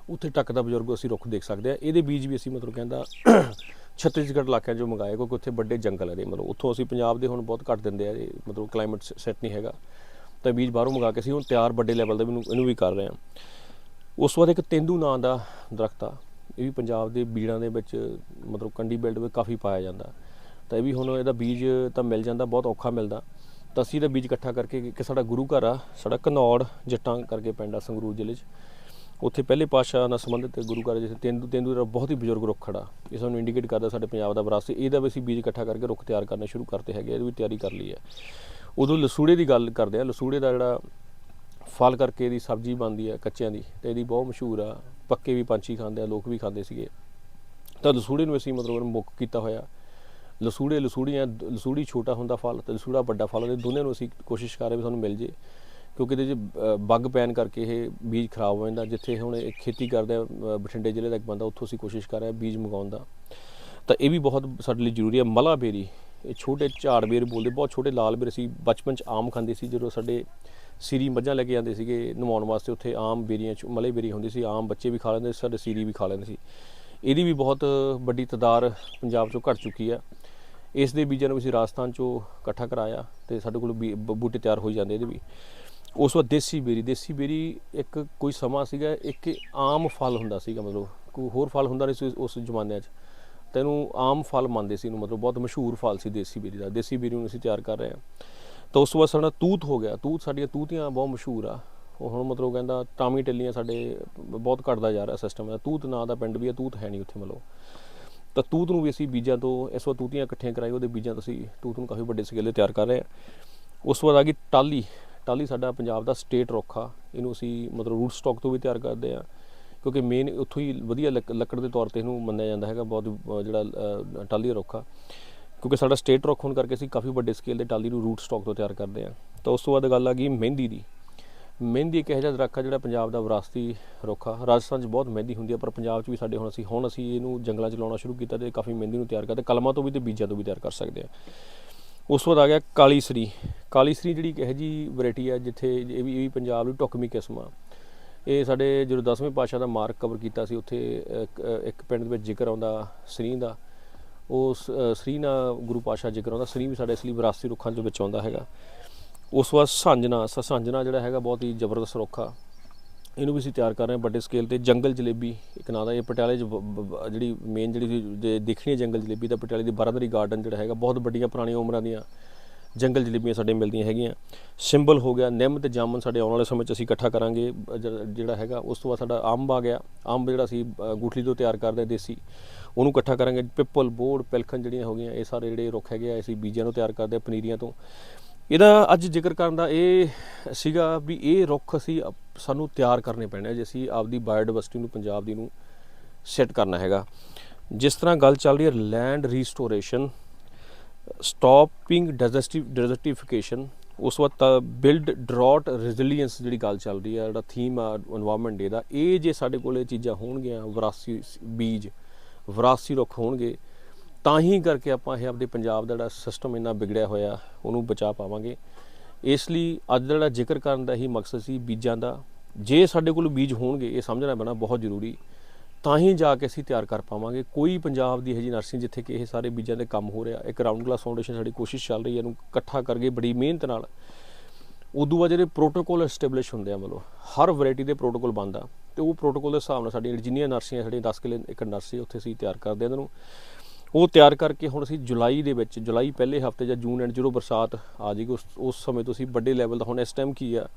ਉੱਥੇ ਢੱਕ ਦਾ ਬਜ਼ੁਰਗ ਅਸੀਂ ਰੁੱਖ ਦੇਖ ਸਕਦੇ ਆ ਇਹਦੇ ਬੀਜ ਵੀ ਅਸੀਂ ਮਤਲਬ ਕਹਿੰਦਾ (coughs) ਛੱਤੀਸਗੜ੍ਹ ਇਲਾਕਿਆਂ 'ਚੋਂ ਮੰਗਾਏ, ਕਿਉਂਕਿ ਉੱਥੇ ਵੱਡੇ ਜੰਗਲ ਹੈ ਦੇ ਮਤਲਬ। ਉੱਥੋਂ ਅਸੀਂ ਪੰਜਾਬ ਦੇ ਹੁਣ ਬਹੁਤ ਘੱਟ ਦਿੰਦੇ ਆ, ਇਹ ਮਤਲਬ ਕਲਾਈਮੇਟ ਸੈੱਟ ਨਹੀਂ ਹੈਗਾ। ਤਾਂ ਬੀਜ ਬਾਹਰੋਂ ਮੰਗਾ ਕੇ ਅਸੀਂ ਹੁਣ ਤਿਆਰ ਵੱਡੇ ਲੈਵਲ ਦਾ ਵੀ ਇਹਨੂੰ ਇਹਨੂੰ ਵੀ ਕਰ ਰਹੇ ਹਾਂ। ਉਸ ਤੋਂ ਬਾਅਦ ਇੱਕ ਤੇਂਦੂ ਨਾਂ ਦਾ ਦਰਖਤ ਆ। ਇਹ ਵੀ ਪੰਜਾਬ ਦੇ ਬੀੜਾਂ ਦੇ ਵਿੱਚ ਮਤਲਬ ਕੰਡੀ ਬੈਲਟ ਵਿੱਚ ਕਾਫੀ ਪਾਇਆ ਜਾਂਦਾ। ਤਾਂ ਇਹ ਵੀ ਹੁਣ ਇਹਦਾ ਬੀਜ ਤਾਂ ਮਿਲ ਜਾਂਦਾ, ਬਹੁਤ ਔਖਾ ਮਿਲਦਾ। ਤਾਂ ਅਸੀਂ ਇਹਦਾ ਬੀਜ ਇਕੱਠਾ ਕਰਕੇ ਕਿ ਸਾਡਾ ਗੁਰੂ ਘਰ ਆ, ਸਾਡਾ ਘਨੌੜ ਜੱਟਾਂ ਕਰਕੇ ਪਿੰਡ ਆ ਸੰਗਰੂਰ ਜ਼ਿਲ੍ਹੇ 'ਚ। ਉੱਥੇ ਪਹਿਲੇ ਪਾਤਸ਼ਾਹ ਨਾਲ ਸੰਬੰਧਿਤ ਗੁਰੂ ਘਰ ਜਿੱਥੇ ਤੇਂਦੂ ਤੇਂਦੂ ਦਾ ਬਹੁਤ ਹੀ ਬਜ਼ੁਰਗ ਰੁੱਖ ਖੜਾ ਇਹ ਸਾਨੂੰ ਇੰਡੀਕੇਟ ਕਰਦਾ ਸਾਡੇ ਪੰਜਾਬ ਦਾ ਵਿਰਾਸਤ। ਇਹਦਾ ਵੀ ਅਸੀਂ ਬੀਜ ਇਕੱਠਾ ਕਰਕੇ ਰੁੱਖ ਤਿਆਰ ਕਰਨੇ ਸ਼ੁਰੂ ਕਰਤੇ ਹੈਗੇ ਇਹਦੀ ਵੀ ਤਿਆਰੀ ਕਰ ਲਈ ਹੈ ਉਦੋਂ ਲਸੂੜੇ ਦੀ ਗੱਲ ਕਰਦੇ ਆ, ਲਸੂੜੇ ਦਾ ਜਿਹੜਾ ਫਲ ਕਰਕੇ ਇਹਦੀ ਸਬਜ਼ੀ ਬਣਦੀ ਹੈ ਕੱਚਿਆਂ ਦੀ, ਤੇ ਇਹਦੀ ਬਹੁਤ ਮਸ਼ਹੂਰ ਆ, ਪੱਕੇ ਵੀ ਪੰਛੀ ਖਾਂਦੇ ਆ, ਲੋਕ ਵੀ ਖਾਂਦੇ ਸੀਗੇ। ਤਾਂ ਲਸੂੜੇ ਨੂੰ ਅਸੀਂ ਮਤਲਬ ਮੁੱਖ ਕੀਤਾ ਹੋਇਆ। ਲਸੂੜੇ, ਲਸੂੜੀਆਂ ਲਸੂੜੀ ਛੋਟਾ ਹੁੰਦਾ ਫਲ ਤੇ ਲਸੂੜਾ ਵੱਡਾ ਫਲ ਹੁੰਦੇ ਦੋਨਾਂ ਨੂੰ ਅਸੀਂ ਕੋਸ਼ਿਸ਼ ਕਰ ਰਹੇ ਵੀ ਸਾਨੂੰ ਮਿਲ ਜੇ, ਕਿਉਂਕਿ ਇਹਦੇ 'ਚ ਬੱਗ ਪੈਣ ਕਰਕੇ ਇਹ ਬੀਜ ਖਰਾਬ ਹੋ ਜਾਂਦਾ, ਜਿੱਥੇ ਹੁਣ ਇਹ ਖੇਤੀ ਕਰਦੇ ਆ ਬਠਿੰਡੇ ਜ਼ਿਲ੍ਹੇ ਦਾ ਇੱਕ ਬੰਦਾ, ਉੱਥੋਂ ਅਸੀਂ ਕੋਸ਼ਿਸ਼ ਕਰ ਰਹੇ ਹਾਂ ਬੀਜ ਮੰਗਾਉਣ ਦਾ। ਤਾਂ ਇਹ ਵੀ ਬਹੁਤ ਸਾਡੇ ਲਈ ਜ਼ਰੂਰੀ ਹੈ, ਮਲਾ ਬੇਰੀ, ਇਹ ਛੋਟੇ ਝਾੜ ਬੇਰ ਬੋਲਦੇ, ਬਹੁਤ ਛੋਟੇ ਲਾਲ ਬੇਰ ਅਸੀਂ ਬਚਪਨ ਚ ਆਮ ਖਾਂਦੇ ਸੀ, ਜਦੋਂ ਸਾਡੇ ਸੀਰੀ ਮੱਝਾਂ ਲੈ ਕੇ ਜਾਂਦੇ ਸੀਗੇ ਨਵਾਉਣ ਵਾਸਤੇ, ਉੱਥੇ ਆਮ ਬੇਰੀਆਂ ਚ, ਮਲੇ ਬੇਰੀ ਹੁੰਦੀ ਸੀ, ਆਮ ਬੱਚੇ ਵੀ ਖਾ ਲੈਂਦੇ ਸੀ ਸਾਡੇ ਸੀਰੀ ਵੀ ਖਾ ਲੈਂਦੇ ਸੀ। ਇਹਦੀ ਵੀ ਬਹੁਤ ਵੱਡੀ ਤਦਾਰ ਪੰਜਾਬ ਚੋਂ ਘਟ ਚੁੱਕੀ ਆ। ਇਸ ਦੇ ਬੀਜਾਂ ਨੂੰ ਅਸੀਂ ਰਾਜਸਥਾਨ ਚੋਂ ਇਕੱਠਾ ਕਰਾਇਆ ਤੇ ਸਾਡੇ ਕੋਲ ਬੀ- ਬ- ਬੂਟੇ ਤਿਆਰ ਹੋਈ ਜਾਂਦੇ ਇਹਦੇ ਵੀ। ਉਸ ਵਾਰ ਦੇਸੀ ਬੇਰੀ ਦੇਸੀ ਬੇਰੀ ਇੱਕ ਕੋਈ ਸਮਾਂ ਸੀਗਾ, ਇੱਕ ਆਮ ਫਲ ਹੁੰਦਾ ਸੀਗਾ ਮਤਲਬ, ਕੋਈ ਹੋਰ ਫਲ ਹੁੰਦਾ ਨਹੀਂ ਸੀ ਉਸ ਜ਼ਮਾਨੇ 'ਚ। ਤੈਨੂੰ ਆਮ ਫਲ ਮੰਨਦੇ ਸੀ ਇਹਨੂੰ, ਮਤਲਬ ਬਹੁਤ ਮਸ਼ਹੂਰ ਫਲ ਸੀ ਦੇਸੀ ਬੇਰੀ ਦਾ। ਦੇਸੀ ਬੇਰੀ ਨੂੰ ਅਸੀਂ ਤਿਆਰ ਕਰ ਰਹੇ ਹਾਂ। ਤਾਂ ਉਸ ਤੋਂ ਬਾਅਦ ਸਾਡਾ ਤੂਤ ਹੋ ਗਿਆ। ਤੂਤ ਸਾਡੀਆਂ ਤੂਤੀਆਂ ਬਹੁਤ ਮਸ਼ਹੂਰ ਆ। ਉਹ ਹੁਣ ਮਤਲਬ ਕਹਿੰਦਾ ਟਾਮੀ ਟੱਲੀਆਂ ਸਾਡੇ ਬਹੁਤ ਘਟਦਾ ਜਾ ਰਿਹਾ ਸਿਸਟਮ ਦਾ। ਤੂਤ ਨਾਂ ਦਾ ਪਿੰਡ ਵੀ ਆ, ਤੂਤ ਹੈ ਨਹੀਂ ਉੱਥੇ ਮਤਲਬ। ਤਾਂ ਤੂਤ ਨੂੰ ਵੀ ਅਸੀਂ ਬੀਜਾਂ ਤੋਂ ਇਸ ਵਾਰ ਤੂਤੀਆਂ ਇਕੱਠੀਆਂ ਕਰਾਈ ਉਹਦੇ ਬੀਜਾਂ ਤੋਂ ਅਸੀਂ ਤੂਤ ਨੂੰ ਕਾਫੀ ਵੱਡੇ ਸਕੇਲ ਤੇ ਤਿਆਰ ਕਰ ਰਹੇ ਹਾਂ। ਉਸ ਤੋਂ ਬਾਅਦ ਆ ਗਈ ਟਾਲੀ ਟਾਲੀ ਸਾਡਾ ਪੰਜਾਬ ਦਾ ਸਟੇਟ ਰੁੱਖ ਇਹਨੂੰ ਅਸੀਂ ਮਤਲਬ ਰੂਟ ਸਟਾਕ ਤੋਂ ਵੀ ਤਿਆਰ ਕਰਦੇ ਹਾਂ ਕਿਉਂਕਿ ਮੇਨ ਉੱਥੋਂ ਹੀ ਵਧੀਆ ਲੱਕ- ਲੱਕੜ ਦੇ ਤੌਰ ਤੇ ਇਹਨੂੰ ਮੰਨਿਆ ਜਾਂਦਾ ਹੈਗਾ ਬਹੁਤ ਜਿਹੜਾ ਅ, ਟਾਲੀ ਦਾ ਰੁੱਖ ਕਿਉਂਕਿ ਸਾਡਾ ਸਟੇਟ ਰੁੱਖ ਹੋਣ ਕਰਕੇ ਅਸੀਂ ਕਾਫੀ ਵੱਡੇ ਸਕੇਲ ਤੇ ਟਾਲੀ ਨੂੰ ਰੂਟ ਸਟਾਕ ਤੋਂ ਤਿਆਰ ਕਰਦੇ ਆ ਤਾਂ ਉਸ ਤੋਂ ਬਾਅਦ ਗੱਲ ਆ ਗਈ ਮਹਿੰਦੀ ਦੀ। ਮਹਿੰਦੀ ਇੱਕ ਇਹੋ ਜਿਹਾ ਦਰੱਖਤ ਆ ਜਿਹੜਾ ਪੰਜਾਬ ਦਾ ਵਿਰਾਸਤੀ ਰੁੱਖ ਆ। ਰਾਜਸਥਾਨ 'ਚ ਬਹੁਤ ਮਹਿੰਦੀ ਹੁੰਦੀ ਆ ਪਰ ਪੰਜਾਬ 'ਚ ਵੀ ਸਾਡੇ ਹੁਣ ਅਸੀਂ ਹੁਣ ਅਸੀਂ ਇਹਨੂੰ ਜੰਗਲਾਂ 'ਚ ਲਾਉਣਾ ਸ਼ੁਰੂ ਕੀਤਾ ਤੇ ਕਾਫੀ ਮਹਿੰਦੀ ਨੂੰ ਤਿਆਰ ਕਰਦੇ ਕਲਮਾਂ ਤੋਂ ਵੀ ਤੇ ਬੀਜਾਂ ਤੋਂ ਵੀ ਤਿਆਰ ਕਰ ਸਕਦੇ ਆ। ਉਸ ਤੋਂ ਬਾਅਦ ਆ ਗਿਆ ਕਾਲੀ ਸਰੀ। ਕਾਲੀ ਸਰੀ ਜਿਹੜੀ ਇੱਕ ਇਹੋ ਜਿਹੀ ਵੈਰਾਈਟੀ ਆ ਜਿੱਥੇ ਇਹ ਵੀ ਇਹ ਵੀ ਪੰਜਾਬ ਦੀ ਢੁਕਵੀਂ ਕਿਸਮ ਆ। ਇਹ ਸਾਡੇ ਜਦੋਂ 10ਵੇਂ ਪਾਤਸ਼ਾਹ ਦਾ ਮਾਰਕ ਕਵਰ ਕੀਤਾ ਸੀ ਉੱਥੇ ਇੱਕ- ਪਿੰਡ ਦੇ ਵਿੱਚ ਜ਼ਿਕਰ ਆਉਂਦਾ ਸਰੀ ਦਾ। ਉਸ ਅ, ਸਰੀ ਨਾਲ ਗੁਰੂ ਪਾਤਸ਼ਾਹ ਜ਼ਿਕਰ ਆਉਂਦਾ। ਸਰੀ ਵੀ ਸਾਡੇ ਇਸ ਲਈ ਵਿਰਾਸਤੀ ਰੁੱਖਾਂ ਦੇ ਵਿੱਚ ਆਉਂਦਾ ਹੈਗਾ। ਉਸ ਤੋਂ ਬਾਅਦ ਸਾਂਝਣਾ ਸਾਂਝਣਾ ਜਿਹੜਾ ਹੈਗਾ ਬਹੁਤ ਹੀ ਜ਼ਬਰਦਸਤ ਰੁੱਖ। ਆ ਇਹਨੂੰ ਵੀ ਅਸੀਂ ਤਿਆਰ ਕਰ ਰਹੇ ਹਾਂ ਵੱਡੇ ਸਕੇਲ ਤੇ। ਜੰਗਲ ਜਲੇਬੀ ਇੱਕ ਨਾਂ ਦਾ ਇਹ ਪਟਿਆਲੇ 'ਚ ਬ- ਜਿਹੜੀ ਮੇਨ ਜਿਹੜੀ ਜੇ ਦੇਖਣੀ ਹੈ ਜੰਗਲ ਜਲੇਬੀ ਤਾਂ ਪਟਿਆਲੇ ਦੀ ਬਾਰਾਦਰੀ ਗਾਰਡਨ ਜਿਹੜਾ ਹੈਗਾ ਬਹੁਤ ਵੱਡੀਆਂ ਪੁਰਾਣੀਆਂ ਉਮਰਾਂ ਦੀਆਂ ਜੰਗਲ ਜਲੇਬੀਆਂ ਸਾਡੇ ਮਿਲਦੀਆਂ ਹੈਗੀਆਂ। ਸਿੰਬਲ ਹੋ ਗਿਆ ਨਿੰਮ ਤੇ ਜਾਮਨ ਸਾਡੇ ਆਉਣ ਵਾਲੇ ਸਮੇਂ 'ਚ ਅਸੀਂ ਇਕੱਠਾ ਕਰਾਂਗੇ ਜਿਹੜਾ- ਹੈਗਾ ਉਸ ਤੋਂ ਬਾਅਦ ਸਾਡਾ ਅੰਬ ਆ ਗਿਆ। ਅੰਬ ਜਿਹੜਾ ਅਸੀਂ ਅ, ਗੁਠਲੀ ਤੋਂ ਤਿਆਰ ਕਰਦੇ ਹਾਂ ਦੇਸੀ ਉਹਨੂੰ ਇਕੱਠਾ ਕਰਾਂਗੇ। ਪਿੱਪਲ ਬੋੜ ਪਿਲਖਣ ਜਿਹੜੀਆਂ ਹੋ ਗਈਆਂ ਇਹ ਸਾਰੇ ਜਿਹੜੇ ਰੁੱਖ ਹੈਗੇ ਆ ਅਸੀਂ ਬੀਜਾਂ ਨੂੰ ਤਿਆਰ ਕਰਦੇ ਹਾਂ ਪਨੀਰੀਆਂ ਤੋਂ। ਇਹਦਾ ਅੱਜ ਜ਼ਿਕਰ ਕਰਨ ਦਾ ਇਹ ਸੀਗਾ ਵੀ ਇਹ ਰੁੱਖ ਅਸੀਂ ਸਾਨੂੰ ਤਿਆਰ ਕਰਨੇ ਪੈਣੇ ਜੇ ਅਸੀਂ ਆਪਦੀ ਬਾਇਓਡਾਇਵਰਸਿਟੀ ਨੂੰ, ਪੰਜਾਬ ਦੀ ਨੂੰ ਸੈੱਟ ਕਰਨਾ ਹੈਗਾ। ਜਿਸ ਤਰ੍ਹਾਂ ਗੱਲ ਚੱਲ ਰਹੀ ਹੈ ਲੈਂਡ ਰੀਸਟੋਰੇਸ਼ਨ, ਸਟਾਪਿੰਗ ਡੈਜ਼ਰਟੀਫਿਕੇਸ਼ਨ, ਉਸ ਵਕਤ ਬਿਲਡ ਡਰਾਟ ਰੈਜ਼ਿਲੀਐਂਸ ਜਿਹੜੀ ਗੱਲ ਚੱਲ ਰਹੀ ਹੈ, ਜਿਹੜਾ ਥੀਮ ਆ এনवायरमेंट ਡੇ ਦਾ, ਇਹ ਜੇ ਸਾਡੇ ਕੋਲ ਇਹ ਚੀਜ਼ਾਂ ਹੋਣਗੀਆਂ, ਵਿਰਾਸੀ ਬੀਜ, ਵਿਰਾਸੀ ਰੁੱਖ ਹੋਣਗੇ ਤਾਂ ਹੀ ਕਰਕੇ ਆਪਾਂ ਇਹ ਆਪਦੇ ਪੰਜਾਬ ਦਾ ਜਿਹੜਾ ਸਿਸਟਮ ਇੰਨਾ ਵਿਗੜਿਆ ਹੋਇਆ, ਉਹਨੂੰ ਬਚਾ ਪਾਵਾਂਗੇ। ਇਸ ਲਈ ਅੱਜ ਦਾ ਜਿਹੜਾ ਜ਼ਿਕਰ ਕਰਨ ਦਾ ਹੀ ਮਕਸਦ ਸੀ ਬੀਜਾਂ ਦਾ। ਜੇ ਸਾਡੇ ਕੋਲ ਬੀਜ ਹੋਣਗੇ, ਇਹ ਸਮਝਣਾ ਪੈਣਾ ਬਹੁਤ ਜ਼ਰੂਰੀ। ਤਾਂ ਹੀ ਜਾ ਕੇ ਅਸੀਂ ਤਿਆਰ ਕਰ ਪਾਵਾਂਗੇ। ਕੋਈ ਪੰਜਾਬ ਦੀ ਇਹ ਜੀ ਨਰਸਰੀ ਜਿੱਥੇ ਕਿ ਇਹ ਸਾਰੇ ਬੀਜਾਂ ਦੇ ਕੰਮ ਹੋ ਰਿਹਾ, ਇੱਕ ਰਾਉਂਡ ਗਲਾਸ ਫਾਊਂਡੇਸ਼ਨ ਸਾਡੀ ਕੋਸ਼ਿਸ਼ ਚੱਲ ਰਹੀ ਹੈ, ਇਹਨੂੰ ਇਕੱਠਾ ਕਰਕੇ ਬੜੀ ਮਿਹਨਤ ਨਾਲ। ਉਦੋਂ ਬਾਅਦ ਜਿਹੜੇ ਪ੍ਰੋਟੋਕੋਲ ਐਸਟੈਬਲਿਸ਼ ਹੁੰਦੇ ਆ, ਮਤਲਬ ਹਰ ਵੈਰਾਈਟੀ ਦੇ ਪ੍ਰੋਟੋਕੋਲ ਬਣਦਾ। ਤੇ ਉਹ ਪ੍ਰੋਟੋਕੋਲ ਦੇ ਹਿਸਾਬ ਨਾਲ ਸਾਡੀਆਂ ਜਿੰਨੀਆਂ ਨਰਸਰੀਆਂ, ਸਾਡੀਆਂ 10 ਕਿਲੇ ਇੱਕ ਨਰਸਰੀ ਉੱਥੇ ਅਸੀਂ ਤਿਆਰ ਕਰਦੇ ਹਾਂ ਇਹਨਾਂ ਨੂੰ। ਉਹ ਤਿਆਰ ਕਰਕੇ ਹੁਣ ਅਸੀਂ ਜੁਲਾਈ ਦੇ ਵਿੱਚ, ਜੁਲਾਈ ਪਹਿਲੇ ਹਫ਼ਤੇ ਜਾਂ ਜੂਨ ਐਂਡ ਜਦੋਂ ਬਰਸਾਤ ਆ ਜਾਏਗੀ, ਉਸ ਉਸ ਸਮੇਂ ਤੋਂ ਅਸੀਂ ਵੱਡੇ ਲੈਵਲ ਦਾ ਹੁਣ ਇਸ ਟਾਈਮ ਕੀ ਆ,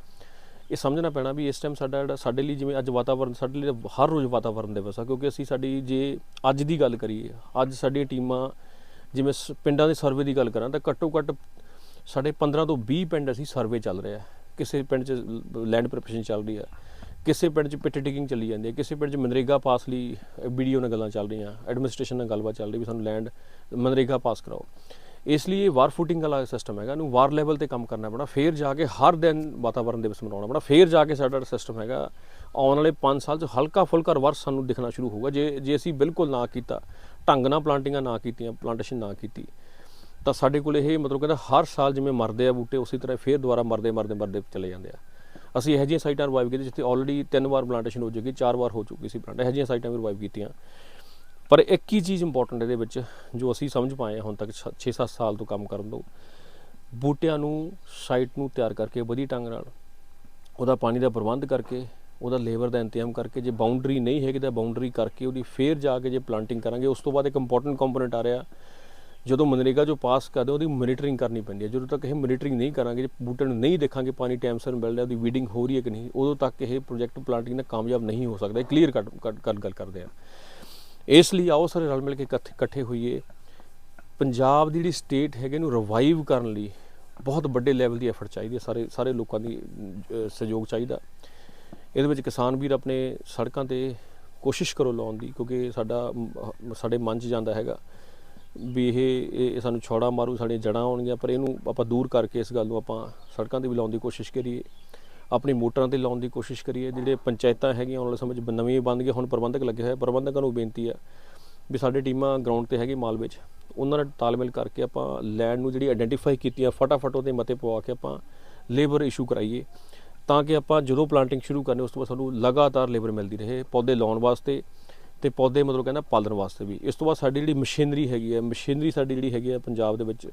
ਇਹ ਸਮਝਣਾ ਪੈਣਾ ਵੀ ਇਸ ਟਾਈਮ ਸਾਡਾ ਜਿਹੜਾ, ਸਾਡੇ ਲਈ ਜਿਵੇਂ ਅੱਜ ਵਾਤਾਵਰਨ, ਸਾਡੇ ਲਈ ਤਾਂ ਹਰ ਰੋਜ਼ ਵਾਤਾਵਰਨ ਦਿਵਸ ਆ, ਕਿਉਂਕਿ ਅਸੀਂ ਸਾਡੀ ਜੇ ਅੱਜ ਦੀ ਗੱਲ ਕਰੀਏ, ਅੱਜ ਸਾਡੀਆਂ ਟੀਮਾਂ ਜਿਵੇਂ ਸ- ਪਿੰਡਾਂ ਦੇ ਸਰਵੇ ਦੀ ਗੱਲ ਕਰਾਂ ਤਾਂ ਘੱਟੋ ਘੱਟ ਸਾਡੇ 15 ਤੋਂ 20 ਪਿੰਡ ਅਸੀਂ ਸਰਵੇ ਚੱਲ ਰਿਹਾ ਕਿਸੇ ਪਿੰਡ 'ਚ ਲੈਂਡ ਪ੍ਰੈਪਰੇਸ਼ਨ ਚੱਲ ਰਹੀ ਆ। ਕਿਸੇ ਪਿੰਡ 'ਚ ਪਿੱਟ ਡਿਗਿੰਗ ਚੱਲੀ ਜਾਂਦੀ ਹੈ, ਕਿਸੇ ਪਿੰਡ 'ਚ ਮਨਰੇਗਾ ਪਾਸ ਲਈ ਵੀਡੀਓ ਨਾਲ ਗੱਲਾਂ ਚੱਲ ਰਹੀਆਂ, ਐਡਮਿਨਿਸਟ੍ਰੇਸ਼ਨ ਨਾਲ ਗੱਲਬਾਤ ਚੱਲ ਰਹੀ ਵੀ ਸਾਨੂੰ ਲੈਂਡ, ਮਨਰੇਗਾ ਪਾਸ ਕਰਾਓ। ਇਸ ਲਈ ਇਹ ਵਾਰ ਫੂਟਿੰਗ ਵਾਲਾ ਸਿਸਟਮ ਹੈਗਾ, ਇਹਨੂੰ ਵਾਰ ਲੈਵਲ ਤੇ ਕੰਮ ਕਰਨਾ ਪੈਣਾ ਫੇਰ ਜਾ ਕੇ ਹਰ ਦਿਨ ਵਾਤਾਵਰਣ ਦਿਵਸ ਮਨਾਉਣਾ ਪੈਣਾ ਫੇਰ ਜਾ ਕੇ ਸਾਡਾ ਸਿਸਟਮ ਹੈਗਾ, ਆਉਣ ਵਾਲੇ 5 ਸਾਲ 'ਚ ਹਲਕਾ ਫੁਲਕਾ ਰਿਵਰਸ ਸਾਨੂੰ ਦਿਖਣਾ ਸ਼ੁਰੂ ਹੋਊਗਾ, ਜੇ ਜੇ ਅਸੀਂ ਬਿਲਕੁਲ ਨਾ ਕੀਤਾ, ਢੰਗ ਨਾਲ ਪਲਾਂਟਿੰਗਾਂ ਨਾ ਕੀਤੀਆਂ ਪਲਾਂਟੇਸ਼ਨ ਨਾ ਕੀਤੀ, ਤਾਂ ਸਾਡੇ ਕੋਲ ਇਹ ਮਤਲਬ ਕਹਿੰਦਾ ਹਰ ਸਾਲ ਜਿਵੇਂ ਮਰਦੇ ਆ ਬੂਟੇ, ਉਸੇ ਤਰ੍ਹਾਂ ਫੇਰ ਦੁਬਾਰਾ ਮਰਦੇ ਮਰਦੇ ਮਰਦੇ ਚਲੇ ਜਾਂਦੇ ਆ। ਅਸੀਂ ਇਹੋ ਜਿਹੀਆਂ ਸਾਈਟਾਂ ਰਿਵਾਈਵ ਕੀਤੀਆਂ ਜਿੱਥੇ ਆਲਰੇਡੀ ਤਿੰਨ ਵਾਰ ਪਲਾਂਟੇਸ਼ਨ ਹੋ ਚੁੱਕੀ, ਚਾਰ ਵਾਰ ਹੋ ਚੁੱਕੀ ਸੀ ਪਲਾਂਟ ਇਹੋ ਜਿਹੀਆਂ ਸਾਈਟਾਂ ਵੀ ਰਿਵਾਈਵ ਕੀਤੀਆਂ। ਪਰ ਇੱਕ ਹੀ ਚੀਜ਼ ਇੰਪੋਰਟੈਂਟ ਇਹਦੇ ਵਿੱਚ, ਜੋ ਅਸੀਂ ਸਮਝ ਪਾਏ ਹਾਂ ਹੁਣ ਤੱਕ 6-7 ਸਾਲ ਤੋਂ ਕੰਮ ਕਰਨ ਤੋਂ, ਬੂਟਿਆਂ ਨੂੰ ਸਾਈਟ ਨੂੰ ਤਿਆਰ ਕਰਕੇ ਵਧੀਆ ਢੰਗ ਨਾਲ, ਉਹਦਾ ਪਾਣੀ ਦਾ ਪ੍ਰਬੰਧ ਕਰਕੇ, ਉਹਦਾ ਲੇਬਰ ਦਾ ਇੰਤਜ਼ਾਮ ਕਰਕੇ, ਜੇ ਬਾਉਂਡਰੀ ਨਹੀਂ ਹੈਗੀ ਤਾਂ ਬਾਉਂਡਰੀ ਕਰਕੇ ਉਹਦੀ ਫੇਰ ਜਾ ਕੇ ਜੇ ਪਲਾਂਟਿੰਗ ਕਰਾਂਗੇ, ਉਸ ਤੋਂ ਬਾਅਦ ਇੱਕ ਇੰਪੋਰਟੈਂਟ ਕੰਪੋਨੈਂਟ ਆ ਰਿਹਾ ਜਦੋਂ ਮਨਰੇਗਾ ਜੋ ਪਾਸ ਕਰਦੇ, ਉਹਦੀ ਮੋਨੀਟਰਿੰਗ ਕਰਨੀ ਪੈਂਦੀ ਹੈ। ਜਦੋਂ ਤੱਕ ਇਹ ਮੋਨੀਟਰਿੰਗ ਨਹੀਂ ਕਰਾਂਗੇ, ਜੇ ਬੂਟੇ ਨੂੰ ਨਹੀਂ ਦੇਖਾਂਗੇ, ਪਾਣੀ ਟਾਈਮ ਸਿਰ ਮਿਲ ਰਿਹਾ ਉਹਦੀ ਵੀਡਿੰਗ ਹੋ ਰਹੀ ਹੈ ਕਿ ਨਹੀਂ, ਉਦੋਂ ਤੱਕ ਇਹ ਪ੍ਰੋਜੈਕਟ ਪਲਾਂਟਿੰਗ ਦਾ ਕਾਮਯਾਬ ਨਹੀਂ ਹੋ ਸਕਦਾ। ਕਲੀਅਰ ਕੱਟ ਗੱਲ ਕਰਦੇ ਆ। ਇਸ ਲਈ ਆਓ ਸਾਰੇ ਰਲ ਮਿਲ ਕੇ ਇਕੱਠੇ ਇਕੱਠੇ ਹੋਈਏ। ਪੰਜਾਬ ਦੀ ਜਿਹੜੀ ਸਟੇਟ ਹੈਗੇ ਨੂੰ ਰਿਵਾਈਵ ਕਰਨ ਲਈ ਬਹੁਤ ਵੱਡੇ ਲੈਵਲ ਦੀ ਐਫਰਟ ਚਾਹੀਦੀ ਹੈ। ਸਾਰੇ ਸਾਰੇ ਲੋਕਾਂ ਦੀ ਸਹਿਯੋਗ ਚਾਹੀਦਾ। ਇਹਦੇ ਵਿੱਚ ਕਿਸਾਨ ਵੀਰ ਆਪਣੇ ਸੜਕਾਂ ਤੇ ਕੋਸ਼ਿਸ਼ ਕਰੋ ਲਾਉਣ ਦੀ, ਕਿਉਂਕਿ ਸਾਡਾ ਸਾਡੇ ਮਨ 'ਚ ਜਾਂਦਾ ਹੈਗਾ। ਵੀ ਇਹ ਇਹ ਸਾਨੂੰ ਛੋੜਾ ਮਾਰੂ, ਸਾਡੀਆਂ ਜੜਾਂ ਆਉਣਗੀਆਂ, ਪਰ ਇਹਨੂੰ ਆਪਾਂ ਦੂਰ ਕਰਕੇ ਇਸ ਗੱਲ ਨੂੰ ਆਪਾਂ ਸੜਕਾਂ ਤੇ ਵੀ ਲਾਉਣ ਦੀ ਕੋਸ਼ਿਸ਼ ਕਰੀਏ। ਆਪਣੀ ਮੋਟਰਾਂ ਤੇ ਲਾਉਣ ਦੀ ਕੋਸ਼ਿਸ਼ ਕਰੀਏ। ਜਿਹੜੇ ਪੰਚਾਇਤਾਂ ਹੈਗੀਆਂ ਆਉਣ ਵਾਲੇ ਸਮੇਂ 'ਚ ਨਵੀਂ ਬਣ ਗਈਆਂ ਹੁਣ ਪ੍ਰਬੰਧਕ ਲੱਗੇ ਹੋਏ ਪ੍ਰਬੰਧਕਾਂ ਨੂੰ ਬੇਨਤੀ ਆ ਵੀ ਸਾਡੇ ਟੀਮਾਂ ਗਰਾਊਂਡ ਤੇ ਹੈਗੀ ਮਾਲ ਵਿੱਚ। ਉਹਨਾਂ ਨਾਲ ਤਾਲਮੇਲ ਕਰਕੇ ਆਪਾਂ ਲੈਂਡ ਨੂੰ ਜਿਹੜੀ ਆਇਡੈਂਟੀਫਾਈ ਕੀਤੀ ਆ, ਫਟਾਫਟ ਉਹਦੇ ਮਤੇ ਪਵਾ ਕੇ ਆਪਾਂ ਲੇਬਰ ਇਸ਼ੂ ਕਰਾਈਏ। ਤਾਂ ਕਿ ਆਪਾਂ ਜਦੋਂ ਪਲਾਂਟਿੰਗ ਸ਼ੁਰੂ ਕਰਨੀ, ਉਸ ਤੋਂ ਬਾਅਦ ਸਾਨੂੰ ਲਗਾਤਾਰ ਲੇਬਰ ਮਿਲਦੀ ਰਹੇ, ਪੌਦੇ ਲਾਉਣ ਵਾਸਤੇ। ਤੇ ਪੌਦੇ ਮਤਲਬ ਕਹਿੰਦਾ ਪਾਲਣ ਵਾਸਤੇ ਵੀ। ਇਸ ਤੋਂ ਬਾਅਦ ਸਾਡੀ ਜਿਹੜੀ ਮਸ਼ੀਨਰੀ ਹੈਗੀ ਹੈ, ਮਸ਼ੀਨਰੀ ਸਾਡੀ ਜਿਹੜੀ ਹੈਗੀ ਹੈ ਪੰਜਾਬ ਦੇ ਵਿੱਚ,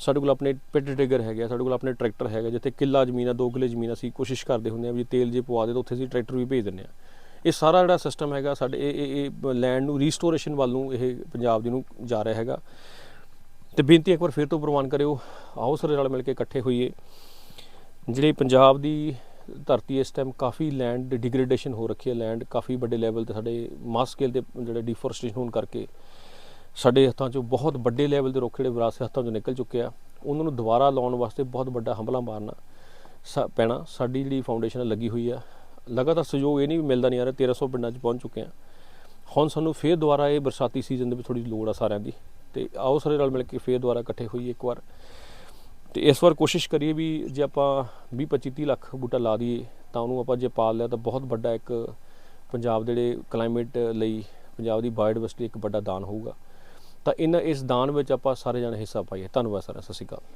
ਸਾਡੇ ਕੋਲ ਆਪਣੇ ਪਿੱਟ ਡਿਗਰ ਹੈਗੇ ਆ, ਸਾਡੇ ਕੋਲ ਆਪਣੇ ਟਰੈਕਟਰ ਹੈਗਾ ਜਿੱਥੇ ਕਿੱਲਾ ਜ਼ਮੀਨ ਆ 2 ਕਿੱਲੇ ਜ਼ਮੀਨ ਅਸੀਂ ਕੋਸ਼ਿਸ਼ ਕਰਦੇ ਹੁੰਦੇ ਆ ਵੀ ਤੇਲ ਜੇ ਪਵਾ ਦੇ ਤਾਂ ਉੱਥੇ ਅਸੀਂ ਟਰੈਕਟਰ ਵੀ ਭੇਜ ਦਿੰਦੇ ਆ। ਇਹ ਸਾਰਾ ਜਿਹੜਾ ਸਿਸਟਮ ਹੈਗਾ ਸਾਡੇ, ਇਹ ਇਹ ਲੈਂਡ ਨੂੰ ਰੀਸਟੋਰੇਸ਼ਨ ਵੱਲ ਨੂੰ ਇਹ ਪੰਜਾਬ ਜੀ ਨੂੰ ਜਾ ਰਿਹਾ ਹੈਗਾ। ਤੇ ਬੇਨਤੀ ਇੱਕ ਵਾਰ ਫਿਰ ਤੋਂ ਪ੍ਰਵਾਨ ਕਰਿਓ। ਆਓ ਸਾਰੇ ਨਾਲ ਮਿਲ ਕੇ ਇਕੱਠੇ ਹੋਈਏ। ਜਿਹੜੇ ਪੰਜਾਬ ਦੀ ਧਰਤੀ ਇਸ ਟਾਈਮ ਕਾਫੀ ਲੈਂਡ ਡਿਗਰੇਡੇਸ਼ਨ ਹੋ ਰੱਖੀ ਹੈ ਲੈਂਡ ਕਾਫੀ ਵੱਡੇ ਲੈਵਲ ਤੇ ਸਾਡੇ ਮਾਸ ਸਕੇਲ ਤੇ ਜਿਹੜੇ ਡਿਫੋਰਸਟੇਸ਼ਨ ਹੋਣ ਕਰਕੇ ਸਾਡੇ ਹੱਥਾਂ 'ਚੋਂ ਬਹੁਤ ਵੱਡੇ ਲੈਵਲ ਦੇ ਰੁੱਖ ਜਿਹੜੇ ਵਿਰਾਸਤ ਹੱਥਾਂ 'ਚੋਂ ਨਿਕਲ ਚੁੱਕੇ ਆ, ਉਹਨਾਂ ਨੂੰ ਦੁਬਾਰਾ ਲਾਉਣ ਵਾਸਤੇ ਬਹੁਤ ਵੱਡਾ ਹਮਲਾ ਮਾਰਨਾ ਸਾ- ਪੈਣਾ, ਸਾਡੀ ਜਿਹੜੀ ਫਾਊਂਡੇਸ਼ਨ ਲੱਗੀ ਹੋਈ ਆ। ਲਗਾਤਾਰ ਸਹਿਯੋਗ ਇਹ ਨਹੀਂ ਵੀ ਮਿਲਦਾ ਨਹੀਂ ਆ ਰਿਹਾ 1300 ਪਿੰਡਾਂ 'ਚ ਪਹੁੰਚ ਚੁੱਕੇ ਆ। ਹੁਣ ਸਾਨੂੰ ਫੇਰ ਦੁਬਾਰਾ ਇਹ ਬਰਸਾਤੀ ਸੀਜ਼ਨ ਦੇ ਵਿੱਚ ਥੋੜੀ ਲੋੜ ਆ ਸਾਰਿਆਂ ਦੀ। ਤੇ ਆਓ ਸਾਰੇ ਨਾਲ ਮਿਲ ਕੇ ਫੇਰ ਦੁਬਾਰਾ ਇਕੱਠੇ ਹੋਈਏ ਇੱਕ ਵਾਰ। ਤੇ ਇਸ ਵਾਰ ਕੋਸ਼ਿਸ਼ ਕਰੀਏ ਵੀ ਜੇ ਆਪਾਂ 20 25 30 ਲੱਖ ਬੂਟਾ ਲਾ ਦਈਏ, ਤਾਂ ਉਹਨੂੰ ਆਪਾਂ ਜੇ ਪਾਲ ਲਿਆ ਤਾਂ ਬਹੁਤ ਵੱਡਾ ਇੱਕ ਪੰਜਾਬ ਦੇ ਜਿਹੜੇ ਕਲਾਈਮੇਟ ਲਈ ਪੰਜਾਬ ਦੀ ਬਾਇਓਡਾਇਵਰਸਿਟੀ ਇੱਕ ਵੱਡਾ ਦਾਨ ਹੋਊਗਾ। ਤਾਂ ਇਹਨਾਂ ਇਸ ਦਾਨ ਵਿੱਚ ਆਪਾਂ ਸਾਰੇ ਜਣੇ ਹਿੱਸਾ ਪਾਈਏ। ਧੰਨਵਾਦ ਸਾਰਾ ਸਤਿ ਸ਼੍ਰੀ ਅਕਾਲ।